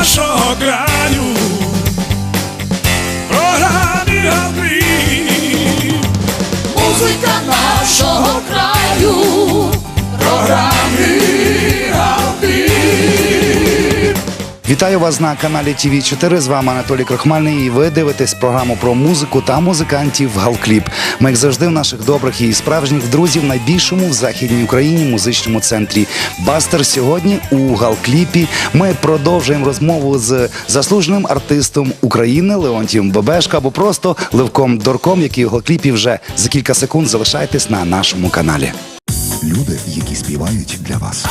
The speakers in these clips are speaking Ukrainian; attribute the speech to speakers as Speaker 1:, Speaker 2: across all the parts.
Speaker 1: нашого краю. Програмі Галкліп.
Speaker 2: Музика нашого краю.
Speaker 1: Програмі
Speaker 3: Вітаю вас на каналі ТВ 4 З вами Анатолій Крохмальний. І ви дивитесь програму про музику та музикантів Галкліп. Ми, як завжди, в наших добрих і справжніх друзів, найбільшому в західній Україні музичному центрі Бастер. Сьогодні у Галкліпі ми продовжуємо розмову з заслуженим артистом України Леонтієм Бебешко або просто Левком Дорком, який у Галкліпі вже за кілька секунд залишайтесь на нашому каналі.
Speaker 4: Люди, які співають для вас.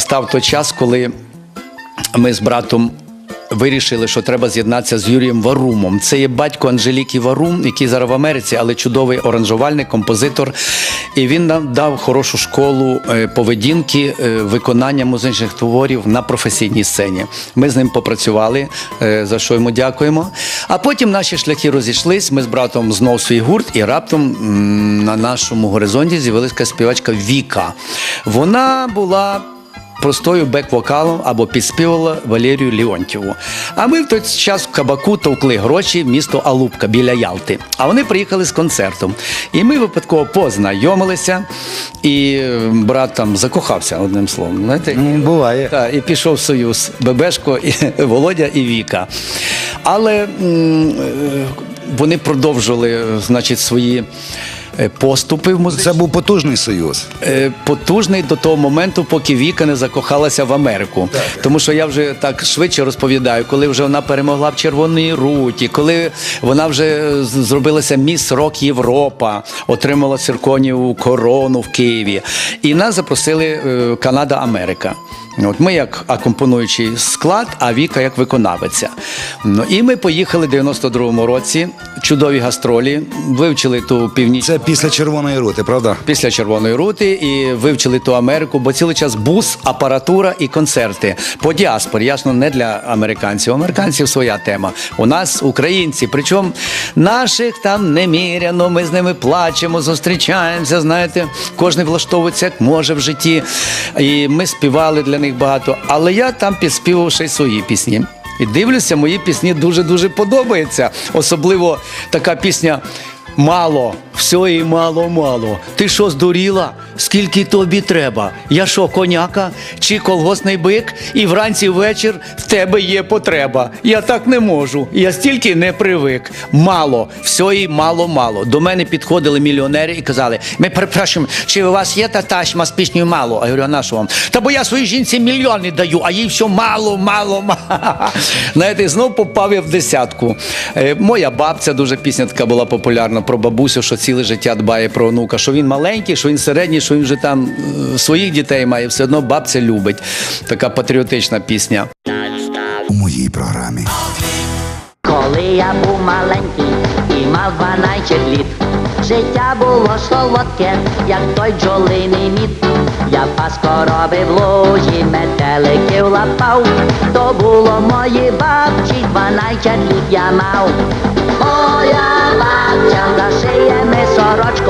Speaker 5: Настав той час, коли ми з братом вирішили, що треба з'єднатися з Юрієм Варумом. Це є батько Анжеліки Варум, який зараз в Америці, але чудовий оранжувальник, композитор. І він нам дав хорошу школу е, поведінки, е, виконання музичних творів на професійній сцені. Ми з ним попрацювали, е, за що йому дякуємо. А потім наші шляхи розійшлись. Ми з братом знов свій гурт, і раптом на нашому горизонті з'явилася співачка Віка. Вона була простою бек-вокалом або підспівала Валерію Леонтьєву. А ми в той час в кабаку товкли гроші в місто Алупка біля Ялти. А вони приїхали з концертом. І ми випадково познайомилися, і брат там закохався одним словом. Знаєте?
Speaker 3: Ну, буває.
Speaker 5: Так, і пішов в союз Бебешко, і Володя і Віка. Але м, е, вони продовжили, е, значить, свої поступи в музиці.
Speaker 3: Це був потужний союз.
Speaker 5: Е, потужний до того моменту, поки Віка не закохалася в Америку. Тому що я вже так швидше розповідаю, коли вже вона перемогла в Червоній руті, коли вона вже зробилася міс Рок Європа, отримала цирконіву корону в Києві. І нас запросили е, Канада Америка. От ми як акомпонуючий склад, а Віка як виконавиця. Ну і ми поїхали в 92-му році. Чудові гастролі, вивчили ту північну
Speaker 3: Це після червоної рути, правда?
Speaker 5: після червоної рути і вивчили ту Америку, бо цілий час бус, апаратура і концерти по діаспорі. Ясно, не для американців. У американців своя тема. У нас українці, причому наших там неміряно. Ми з ними плачемо, зустрічаємося. Знаєте, кожен влаштовується як може в житті. І ми співали для них багато. Але я там підспівав ще й свої пісні. І дивлюся, мої пісні дуже дуже подобаються. Особливо така пісня. Мало, все і мало, мало. Ти що здуріла? Скільки тобі треба? Я що, коняка чи колгосний бик? І вранці вечір в тебе є потреба. Я так не можу. Я стільки не привик. Мало, все і мало, мало. До мене підходили мільйонери і казали: ми перепрошуємо, чи у вас є та ташма з піснею мало? А я говорю, а на що вам? Та бо я своїй жінці мільйони даю, а їй все мало, мало, мало. Знаєте, знов попав я в десятку. Е, Моя бабця дуже пісня така була популярна про бабусю, що ціле життя дбає про онука, що він маленький, що він середній, що він вже там е, своїх дітей має, все одно бабця любить. Така патріотична пісня.
Speaker 4: У моїй програмі.
Speaker 6: Коли я був маленький і мав 12 літ, життя було солодке, як той бджолиний мід. Я пас корови в лужі, метеликів лапав, то було мої бабці, 12 літ я мав. Моя бабця зашиє ми сорочку,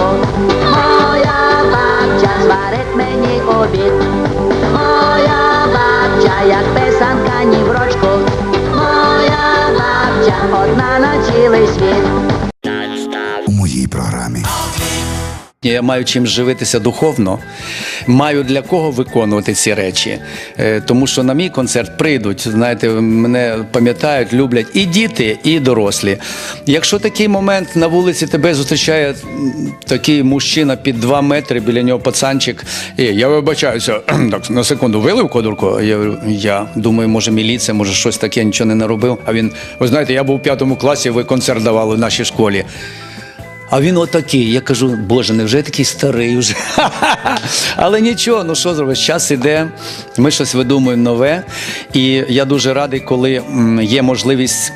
Speaker 5: Я маю чим живитися духовно, маю для кого виконувати ці речі. Е, Тому що на мій концерт прийдуть, знаєте, мене пам'ятають, люблять і діти, і дорослі. Якщо такий момент на вулиці тебе зустрічає такий мужчина під два метри, біля нього пацанчик, і я вибачаюся, так на секунду вилив кодурку. Я я думаю, може міліція, може щось таке, нічого не наробив. А він, ви знаєте, я був у п'ятому класі, ви концерт давали в нашій школі. А він отакий. Я кажу, боже, невже такий старий вже? Але нічого, ну що зробиш, час іде, ми щось видумуємо нове. І я дуже радий, коли є можливість.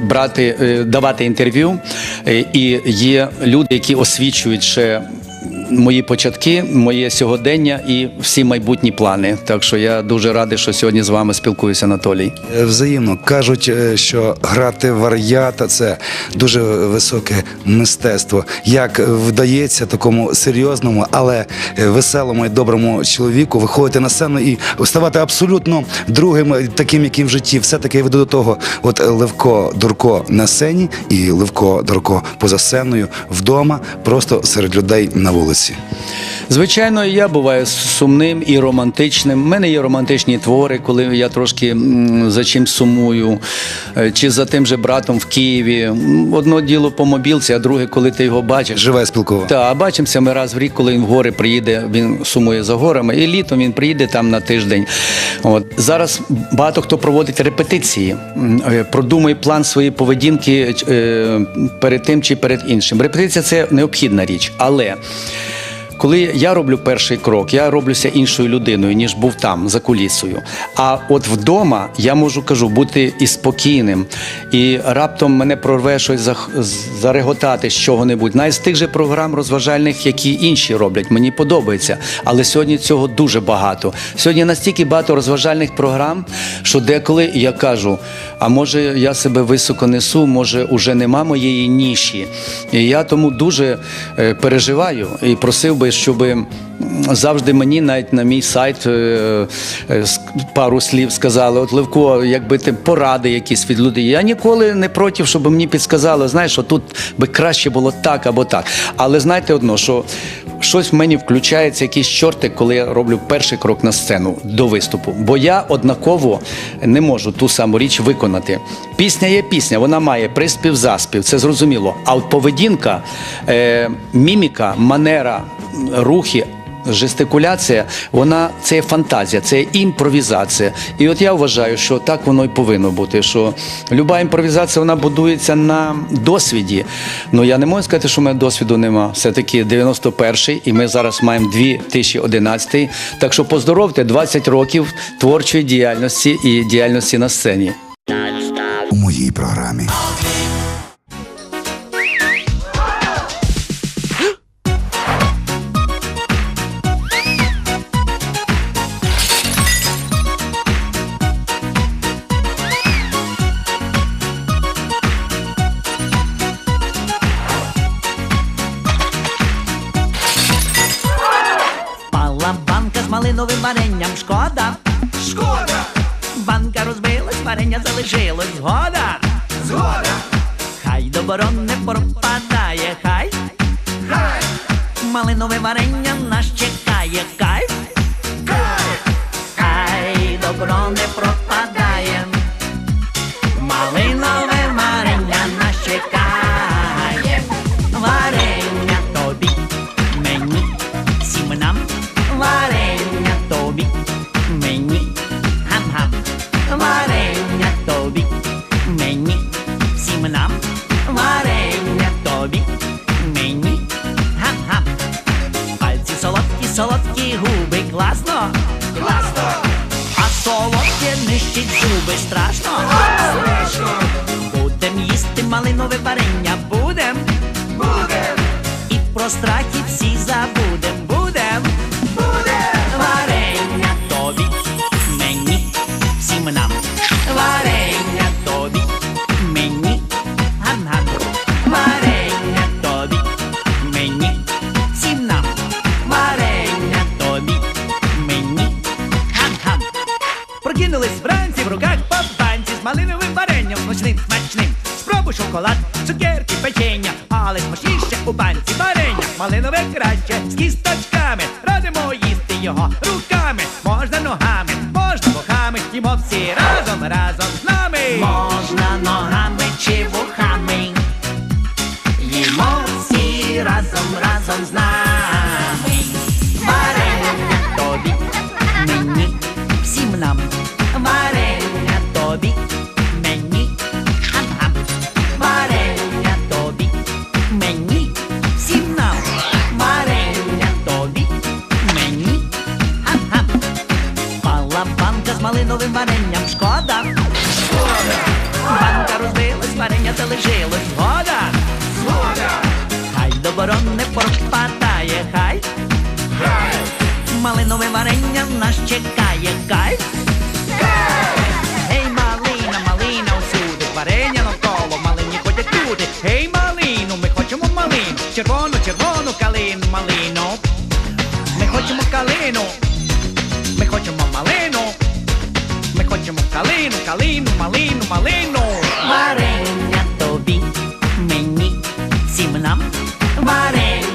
Speaker 5: Брати, е, давати інтерв'ю, е, і є люди, які освічують ще мої початки, моє сьогодення і всі майбутні плани. Так що я дуже радий, що сьогодні з вами спілкуюся, Анатолій.
Speaker 3: Е, Взаємно кажуть, е, що грати вар'ята це дуже високе мистецтво. Як вдається такому серйозному, але е, веселому і доброму чоловіку виходити на сцену і ставати абсолютно другим, таким, яким в житті. Все таки веду до того. От Левко Дурко на сцені і Левко Дурко поза сценою вдома, просто серед людей на вулиці.
Speaker 5: Звичайно, я буваю сумним і романтичним. У мене є романтичні твори, коли я трошки за чим сумую, Е, чи за тим же братом в Києві. Одно діло по мобілці, а друге, коли ти його бачиш.
Speaker 3: Живе спілкування.
Speaker 5: Так, а бачимося ми раз в рік, коли він в гори приїде, він сумує за горами, і літом він приїде там на тиждень. От зараз багато хто проводить репетиції, е, продумує план своєї поведінки е, перед тим чи перед іншим. Репетиція це необхідна річ, але. Коли я роблю перший крок, я роблюся іншою людиною, ніж був там за кулісою. А от вдома я можу кажу бути і спокійним, і раптом мене прорве щось зареготати з чого-небудь. Навіть з тих же програм розважальних, які інші роблять, мені подобається. Але сьогодні цього дуже багато. Сьогодні настільки багато розважальних програм, що деколи я кажу: а може я себе високо несу, може уже нема моєї ніші. І я тому дуже е, переживаю і просив би, щоб завжди мені навіть на мій сайт е, е, пару слів сказали: от Левко, якби ти поради якісь від людей. Я ніколи не проти, щоб мені підсказали, знаєш, що тут би краще було так або так. Але знаєте одно, що щось в мені включається, якийсь чортик, коли я роблю перший крок на сцену до виступу. Бо я однаково не можу ту саму річ виконати. Пісня є пісня, вона має приспів, заспів, це зрозуміло. А от поведінка, е, міміка, манера, рухи. Жестикуляція, вона це фантазія, це імпровізація. І от я вважаю, що так воно і повинно бути. Що люба імпровізація вона будується на досвіді. Ну я не можу сказати, що в мене досвіду нема. Все-таки 91-й, і ми зараз маємо 2011. Так що поздоровте 20 років творчої діяльності і діяльності на сцені.
Speaker 7: Малиновим варенням смачним, смачним. Спробуй шоколад, цукерки, печення, але смачніше у банці варення. Малинове краще з кісточками. Малиновим варенням, шкода. Шкода. Банка розбилась, варення залишилось. Згода. Згода. Хай добро не пропадає, хай. Хай. Малинове варення нас чекає, кайф. Гей, малина, малина усюди, варення навколо, малині ходять люди. Гей, малину, ми хочемо малину, червону, червону калину, малину. Ми хочемо калину, калину, малину, малину. Варення тобі, мені, всім нам. Варення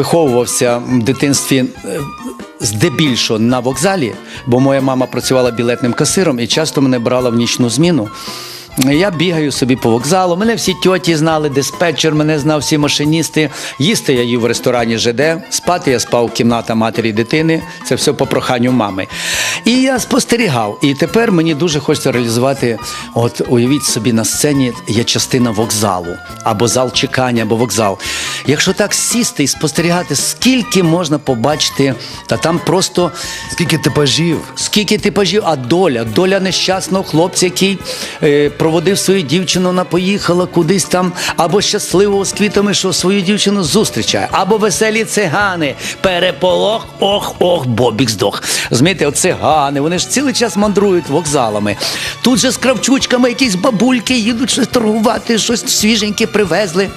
Speaker 5: виховувався в дитинстві е, здебільшого на вокзалі, бо моя мама працювала білетним касиром і часто мене брала в нічну зміну. Я бігаю собі по вокзалу. Мене всі тьоті знали, диспетчер, мене знав всі машиністи. Їсти я їв в ресторані ЖД, спати я спав в кімната матері і дитини. Це все по проханню мами. І я спостерігав. І тепер мені дуже хочеться реалізувати. От уявіть собі, на сцені є частина вокзалу, або зал чекання, або вокзал. Якщо так сісти і спостерігати, скільки можна побачити, та там просто
Speaker 3: Скільки типажів?
Speaker 5: Скільки типажів, а доля, доля нещасного хлопця, який е, проводив свою дівчину, вона поїхала кудись там, або щасливо з квітами, що свою дівчину зустрічає, або веселі цигани, переполох, ох, ох, бобік здох. Розумієте, от цигани, вони ж цілий час мандрують вокзалами. Тут же з кравчучками якісь бабульки їдуть щось торгувати, щось свіженьке привезли.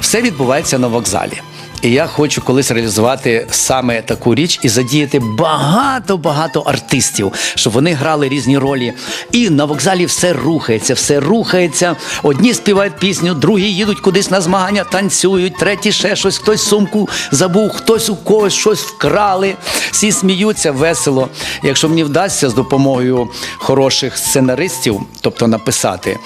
Speaker 5: Все відбувається на вокзалі. І я хочу колись реалізувати саме таку річ і задіяти багато-багато артистів, щоб вони грали різні ролі. І на вокзалі все рухається, все рухається. Одні співають пісню, другі їдуть кудись на змагання, танцюють, треті ще щось, хтось сумку забув, хтось у когось щось вкрали. Всі сміються весело. Якщо мені вдасться з допомогою хороших сценаристів, тобто написати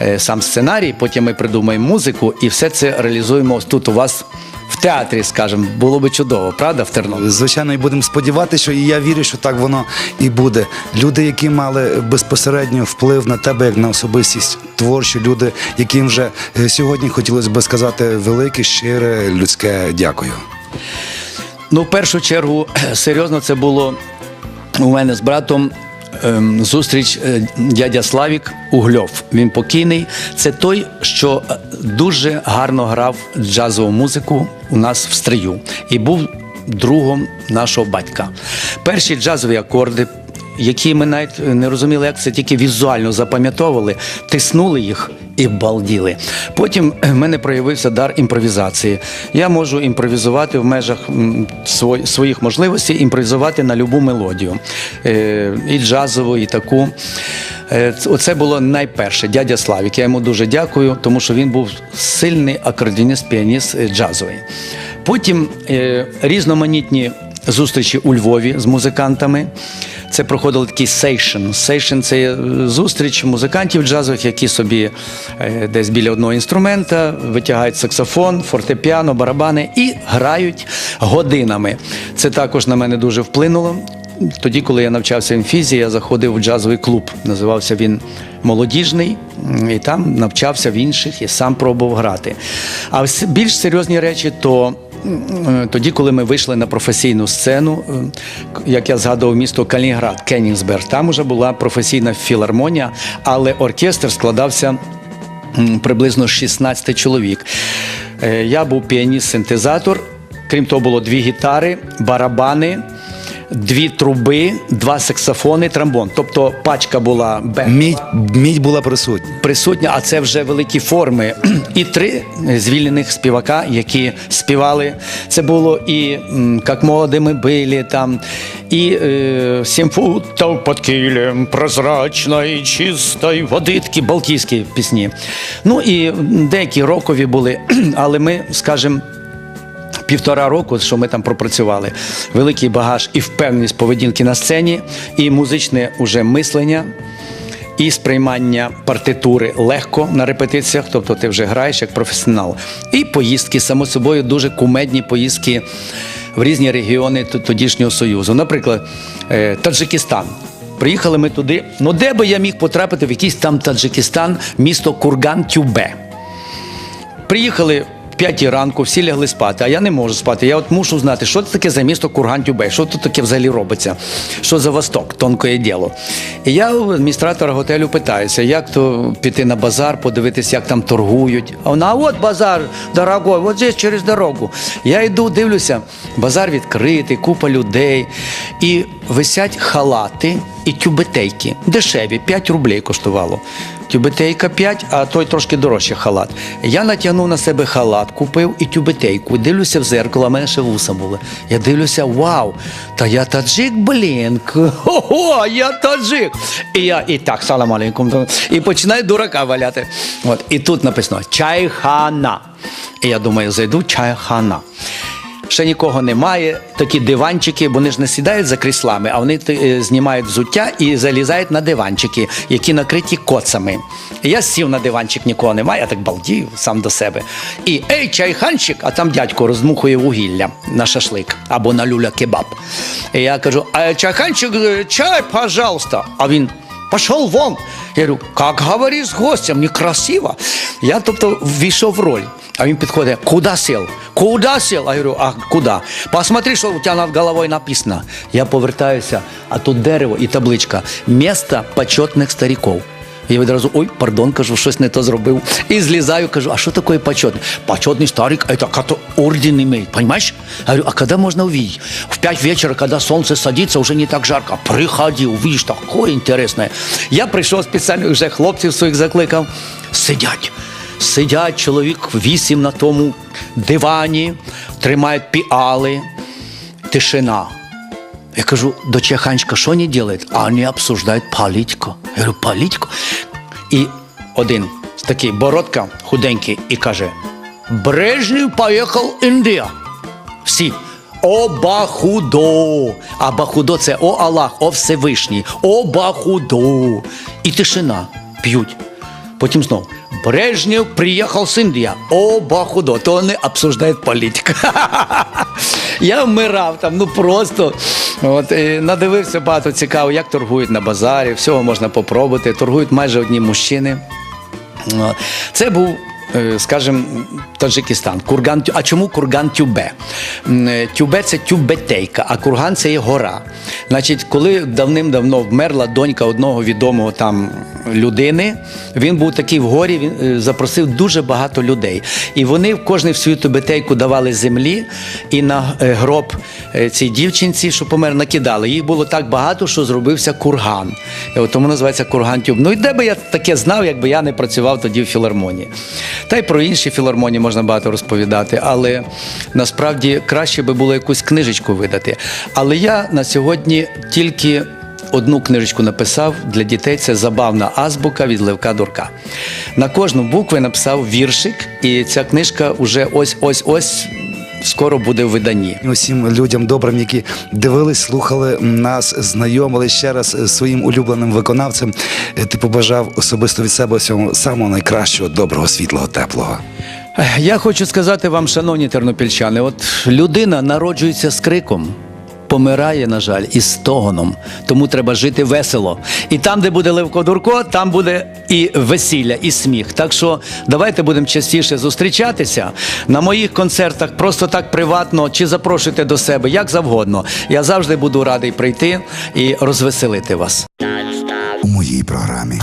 Speaker 5: е, сам сценарій, потім ми придумаємо музику і все це реалізуємо тут у вас. В театрі, скажімо, було би чудово, правда, в Тернополі?
Speaker 3: Звичайно, і будемо сподіватися, що і я вірю, що так воно і буде. Люди, які мали безпосередньо вплив на тебе, як на особистість, творчі люди, яким вже е, сьогодні хотілося би сказати велике, щире, людське дякую.
Speaker 5: Ну, в першу чергу, серйозно, це було у мене з братом. Ем, Зустріч е, дядя Славік Угльов. Він покійний. Це той, що е, дуже гарно грав джазову музику у нас в стрию і був другом нашого батька. Перші джазові акорди, які ми навіть не розуміли, як це тільки візуально запам'ятовували, тиснули їх і балділи. Потім в мене проявився дар імпровізації. Я можу імпровізувати в межах своїх можливостей, імпровізувати на любу мелодію. Е, І джазову, і таку. Е, Оце було найперше. Дядя Славік. Я йому дуже дякую, тому що він був сильний акордіоніст, піаніст е, джазовий. Потім е, різноманітні зустрічі у Львові з музикантами. Це проходили такий сейшн. Сейшн це е, зустріч музикантів джазових, які собі е, десь біля одного інструмента витягають саксофон, фортепіано, барабани і грають годинами. Це також на мене дуже вплинуло. Тоді, коли я навчався в інфізі, я заходив в джазовий клуб. Називався він Молодіжний, і там навчався в інших і сам пробував грати. А більш серйозні речі, то тоді, коли ми вийшли на професійну сцену, е, як я згадував місто Калінград, Кенігсберг, там уже була професійна філармонія, але оркестр складався приблизно 16 чоловік. Е, Я був піаніст-синтезатор. Крім того, було дві гітари, барабани, дві труби, два саксофони, тромбон. Тобто пачка була бек
Speaker 3: Мідь, мідь була присутня.
Speaker 5: присутня, а це вже великі форми. І три звільнених співака, які співали. Це було і «Как молоді ми були», там, і е, «Сім футів під килем прозрачної, чистої води, такі балтійські пісні. Ну і деякі рокові були, але ми, скажімо, Півтора року, що ми там пропрацювали, великий багаж і впевненість поведінки на сцені, і музичне уже мислення, і сприймання партитури легко на репетиціях, тобто ти вже граєш як професіонал. І поїздки, само собою, дуже кумедні поїздки в різні регіони тодішнього Союзу. Наприклад, е, Таджикистан. Приїхали ми туди. Ну де би я міг потрапити в якийсь там Таджикистан, місто Курган-Тюбе. Приїхали в п'ятій ранку, всі лягли спати, а я не можу спати. Я от мушу знати, що це таке за місто Курган-Тюбей, що тут таке взагалі робиться, що за восток, тонкое діло. І я у адміністратора готелю питаюся, як то піти на базар, подивитися, як там торгують. А вона, а от базар, дорогой, от здесь через дорогу. Я йду, дивлюся, базар відкритий, купа людей. І висять халати і тюбетейки. Дешеві, 5 рублей коштувало. Тюбетейка 5, а той трошки дорожче халат. Я натягнув на себе халат, купив і тюбетейку. Дивлюся в зеркало, а мене ще вуса були. Я дивлюся, вау, та я таджик, блін. Ого, я таджик. І я і так, салам алейкум. І починаю дурака валяти. От, і тут написано чайхана. І я думаю, зайду чайхана. Ще нікого немає. Такі диванчики, бо вони ж не сідають за кріслами, а вони е, знімають взуття і залізають на диванчики, які накриті коцами. Я сів на диванчик, нікого немає, я так балдію сам до себе. І ей, чайханчик, а там дядько роздмухує вугілля на шашлик або на люля-кебаб. І я кажу: «Е, чайханчик, е, чай, пожалуйста. А він. Пошел вон. Я говорю, как говоришь с гостем, некрасиво. Я, тобто, ввійшов в роль. А він підходить, куда сел? Куда сел? А я говорю, а куда? Посмотри, що у тебе над головою написано. Я повертаюся, а тут дерево і табличка. Место почетних стариків. Я відразу ой, пардон, кажу, щось не то зробив. І злізаю, кажу, а що таке почетний? Почетный старик, это как орден имеет, понимаешь? Я говорю, а когда можно увидеть? В пять вечера, когда солнце садится, уже не так жарко. Приходи, увидишь, такое интересное. Я прийшов спеціально, вже хлопців своїх закликав. Сидять. Сидять чоловік вісім на тому дивані, тримають піали, тишина. Я кажу, доча Ханечка, що вони роблять? А вони обсуждають політику. Я говорю, політику? І один такий бородка худенький і каже: Брежнев поїхав в Індію. Всі. О Бахудо! А Бахудо це о Аллах, о Всевишній, о Бахудо. І тишина п'ють. Потім знову. Брежнев приїхав с Индии. Оба худо. то вони обсуждають політику. Я вмирав там, ну просто. От, і надивився багато цікаво, як торгують на базарі, всього можна попробувати. Торгують майже одні мужчини. Це був, скажімо, Таджикистан. Курган, а чому курган Тюбе? Е, Тюбе це тюбетейка, а курган це є гора. Значить, коли давним-давно вмерла донька одного відомого там людини, він був такий в горі, він е, запросив дуже багато людей. І вони в кожний в свою тюбетейку давали землі, і на е, гроб е, цій дівчинці, що помер, накидали. Їх було так багато, що зробився курган. Тому називається курган Тюб. Ну і де би я таке знав, якби я не працював тоді в філармонії. Та й про інші філармонії можна багато розповідати, але насправді краще би було якусь книжечку видати. Але я на сьогодні тільки. Одну книжечку написав для дітей це забавна азбука від Левка Дурка. На кожну букву я написав віршик, і ця книжка вже ось ось ось скоро буде в виданні.
Speaker 3: Усім людям добрим, які дивились, слухали нас, знайомили ще раз з своїм улюбленим виконавцем. Е, Ти побажав особисто від себе всього самого найкращого, доброго, світлого, теплого.
Speaker 5: Я хочу сказати вам, шановні тернопільчани, от людина народжується з криком. Помирає, на жаль, із стогоном. Тому треба жити весело. І там, де буде Левко Дурко, там буде і весілля, і сміх. Так що давайте будемо частіше зустрічатися на моїх концертах, просто так приватно, чи запрошуйте до себе, як завгодно. Я завжди буду радий прийти і розвеселити вас.
Speaker 4: У моїй програмі.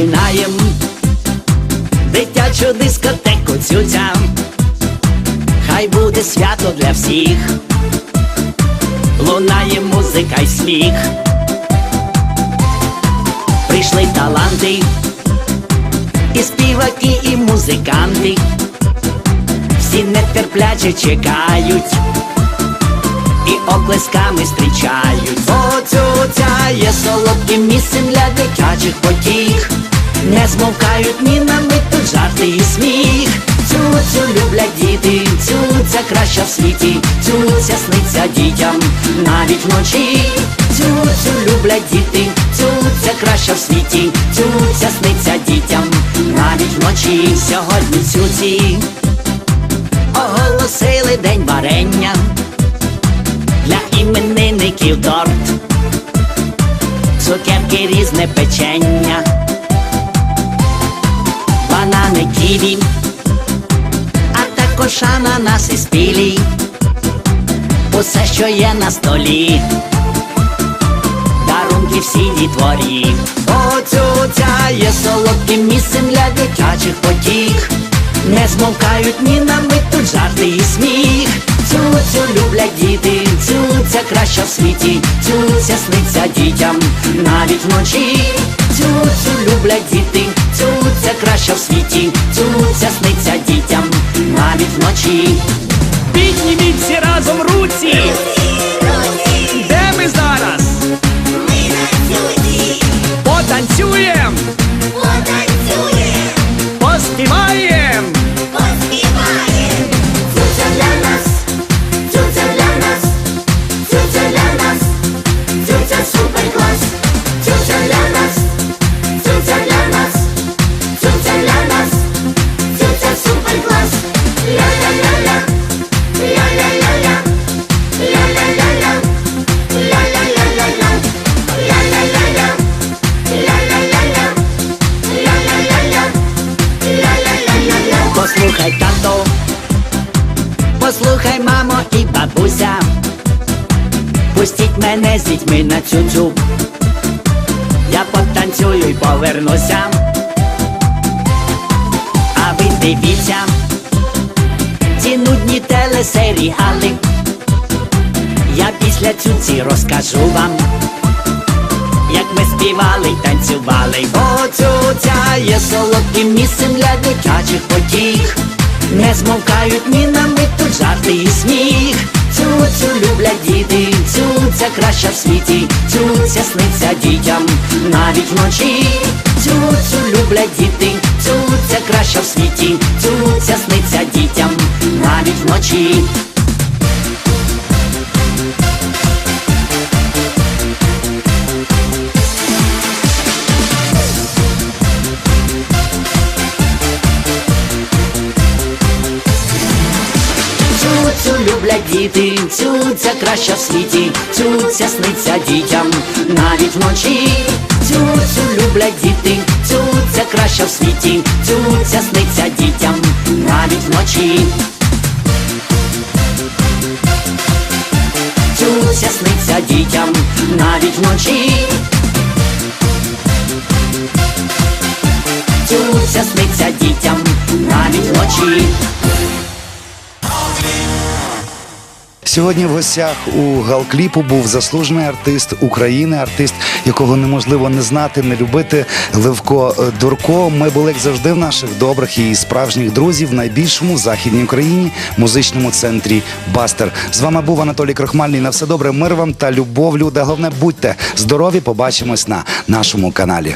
Speaker 7: Розпочинаєм дитячу дискотеку цюця. Хай буде свято для всіх, лунає музика й сміх. Прийшли таланти, і співаки, і музиканти. Всі нетерпляче чекають і оплесками зустрічають. О, цюця є солодким місцем для дитячих потіх. Не змовкають ні на мить тут жарти і сміх. Цюцю люблять діти, цюця краща в світі, цюця сниться дітям навіть вночі. Цюцю люблять діти, цюця краща в світі, цюця сниться дітям навіть вночі. Сьогодні цюці оголосили день варення для іменинників торт, цукерки різне печення, банани ківі, а також ананаси спілі, усе, що є на столі, дарунки всі дітворі. О, цюця є солодким місцем для дитячих потіх. Не змовкають ні на мить тут жарти і сміх. Цюцю люблять діти, цюця краща в світі, цюця сниться дітям навіть вночі. Цюцю люблять діти, цюця краща в світі, цюця сниться дітям навіть вночі.
Speaker 8: Підніміть всі разом руці. Де ми зараз?
Speaker 7: Мене на цю-цю. Я потанцюю і повернуся. А ви дивіться ці нудні телесеріали. Я після цюці розкажу вам, як ми співали й танцювали. Бо цюця є солодким місцем для дитячих потіх. Не змовкають ні на мить тут жарти і сміх. Цюцю люблять діти, цюця краща в світі, цюця сниться дітям навіть вночі. Цуцю люблять діти, цюця краща в світі, цюця сниться дітям навіть вночі. Діти, цюця краща в світі, цюця сниться дітям навіть вночі. Цюцю люблять діти, цюця краща в світі, цюця сниться дітям навіть вночі. Цюця сниться дітям навіть вночі. Цюця сниться дітям навіть вночі.
Speaker 3: Сьогодні в гостях у галкліпу був заслужений артист України, артист, якого неможливо не знати, не любити. Левко Дурко. Ми були як завжди в наших добрих і справжніх друзів в найбільшому західній Україні музичному центрі Бастер. З вами був Анатолій Крохмальний. На все добре, мир вам та любов, люди. Головне, будьте здорові. Побачимось на нашому каналі.